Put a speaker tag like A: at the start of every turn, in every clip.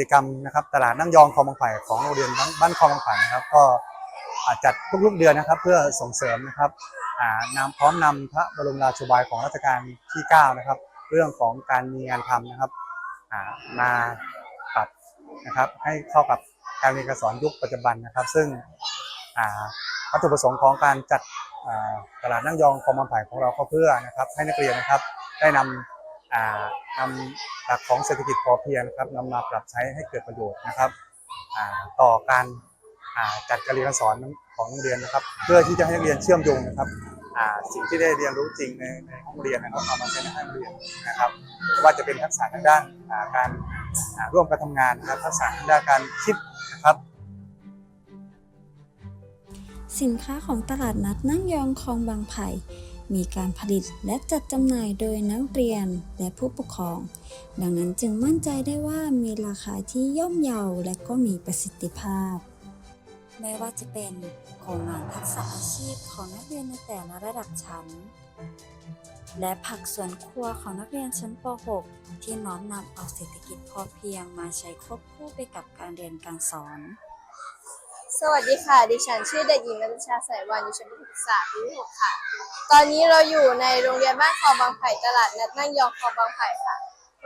A: จกรรมนะครับตลาดนั่งยองคลองบางไผ่ของโรงเรียนบ้านคลองบางไผ่นะครับ ก็จัดทุกๆเดือนนะครับ เพื่อส่งเสริมนะครับนำพร้อมนำพระบรมราชบายของรัชกาลที่ 9 นะครับ เรื่องของการมีงานทำนะครับมาปรับนะครับให้เข้ากับการเรียนการสอนยุคปัจจุบันนะครับ ซึ่งวัตถุประสงค์ของการจัดตลาดนั่งยองคลองบางไผ่ของเราก็เพื่อนะครับ ให้นักเรียนนะครับได้นำอ่า นำหลักของเศรษฐกิจพอเพียงนะครับนำมาปรับใช้ให้เกิดประโยชน์นะครับต่อการจัดการเรียนการสอนของโรงเรียนนะครับ เพื่อที่จะให้นักเรียนเชื่อมโยงนะครับสิ่งที่ได้เรียนรู้จริงในในห้องเรียนนะครับเอามาใช้ในห้องเรียนนะครับไม่ว่าจะเป็นทักษะทางด้านการร่วมกันทำงานนะครับทักษะทางด้านการคิดนะครับ
B: สินค้าของตลาดนัดนั่งยองคลองบางไผ่ มีการผลิตและจัดจำหน่ายโดยนักเรียนและผู้ปกครอง ดังนั้นจึงมั่นใจได้ว่ามีราคาที่ย่อมเยาและก็มีประสิทธิภาพ ไม่ว่าจะเป็นโครงงานทักษะอาชีพของนักเรียนในแต่ละระดับชั้น และผักสวนครัวของนักเรียนชั้นป .6 ที่น้อมนำเอาเศรษฐกิจพอเพียงมาใช้ควบคู่ไปกับการเรียนการสอน
C: สวัสดีค่ะ ดิฉันชื่อเด็กหญิงนัทชาสายวานอยู่ชั้นประถมศึกษาปีที่หกค่ะ ตอนนี้เราอยู่ในโรงเรียนบ้านคลองบางไผ่ตลาดนัดนั่งยองคลองบางไผ่ค่ะ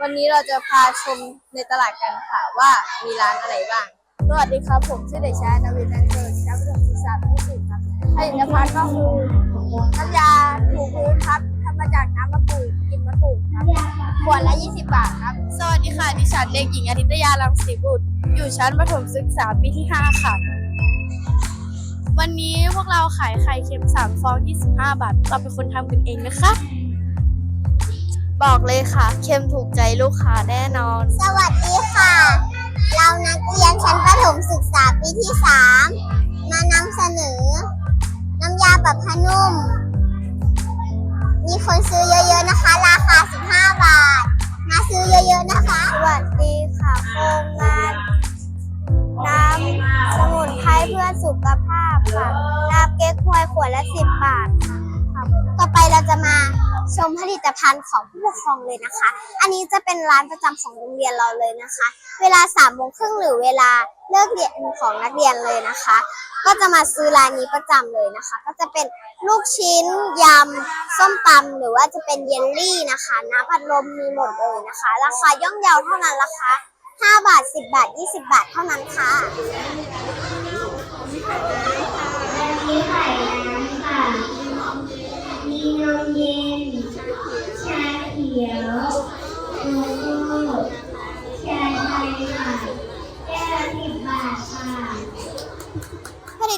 C: วันนี้เราจะพาชมในตลาดกันค่ะว่ามีร้านอะไรบ้าง สวัสดีครับผมชื่อเด็กชายนวินนันเกิดชั้นประถมศึกษาปีที่สี่ครับผลิตภัณฑ์ก็คือน้ำยาถูพื้นครับทำมาจากน้ำมะกรูดกลินมะกรูดครับขวดละ 20 บาทครับ สวัสดีค่ะ ดิฉันเด็กหญิงอาทิตยาลังสีบุตร อยู่ชั้นประถมศึกษาปีที่ 5 ค่ะ วันนี้พวกเราขายไข่เค็ม3ฟอง 25 บาท เราเป็นคนทำกันเองนะคะ บอกเลยค่ะ เค็มถูกใจลูกค้าแน่นอน
D: สวัสดีค่ะ เรานักเรียนชั้นประถมศึกษาปีที่ 3 มานำเสนอ น้ำยาปรับผ้านุ่ม มีคนซื้อเยอะๆนะคะ ราคา 15 บาท มาซื้อเยอะๆนะคะ สวัสดีค่ะโคร วดละ10บาทค่ะต่อไปเราจะมาชมผลิตภัณฑ์ของผู้ปกครองเลยนะคะ อันนี้จะเป็นร้านประจำของโรงเรียนเราเลยนะคะ เวลา3ามโมงครึ่งหรือเวลาเลิกเรียนของนักเรียนเลยนะคะ ก็จะมาซื้อร้านนี้ประจำเลยนะคะ ก็จะเป็นลูกชิ้นยำส้มตำหรือว่าจะเป็นเยลลี่นะคะ น้ำพัดลมมีหมดเลยนะคะ ราคาย่อมเยาเท่านั้นราคา5บาท 10 บาท 20 บาทเท่านั้นค่ะ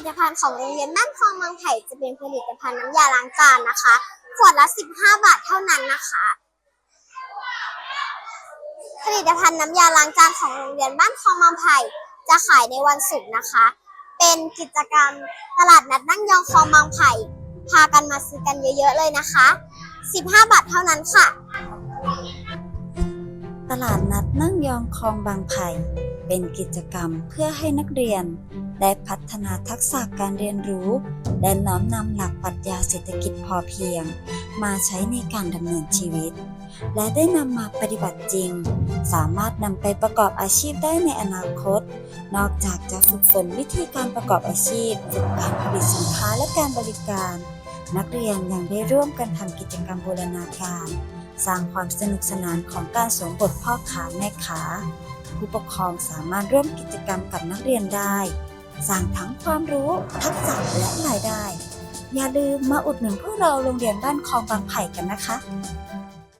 D: ตภัณฑ์ของโรงเรียนบ้านคลองบางไผ่จะเป็นผลิตภัณฑ์น้ำยาล้างจานนะคะ ขวดละ 15 บาทเท่านั้นนะคะ ผลิตภัณฑ์น้ำยาล้างจานของโรงเรียนบ้านคลองบางไผ่จะขายในวันศุกร์นะคะ เป็นกิจกรรมตลาดนัดนั่งยองคลองบางไผ่พากันมาซื้อกันเยอะๆเลยนะคะ 15 บาทเท่านั้นค่ะ
B: ตลาดนัดนั่งยองคลองบางไผ่เป็นกิจกรรมเพื่อให้นักเรียน ได้พัฒนาทักษะการเรียนรู้ และน้อมนำหลักปรัชญาเศรษฐกิจพอเพียง มาใช้ในการดำเนินชีวิต และได้นำมาปฏิบัติจริง สามารถนำไปประกอบอาชีพได้ในอนาคต นอกจากจะฝึกฝนวิธีการประกอบอาชีพฝึกการผลิตสินค้าและการบริการ นักเรียนยังได้ร่วมกันทำกิจกรรมบูรณาการ สร้างความสนุกสนานของการสวมบทพ่อค้าแม่ค้าผู้ปกครองสามารถร่วมกิจกรรมกับนักเรียนได้ สร้างทั้งความรู้ทักษะและรายได้ อย่าลืมมาอุดหนุนพวกเราโรงเรียนบ้านคลองบางไผ่กันนะคะ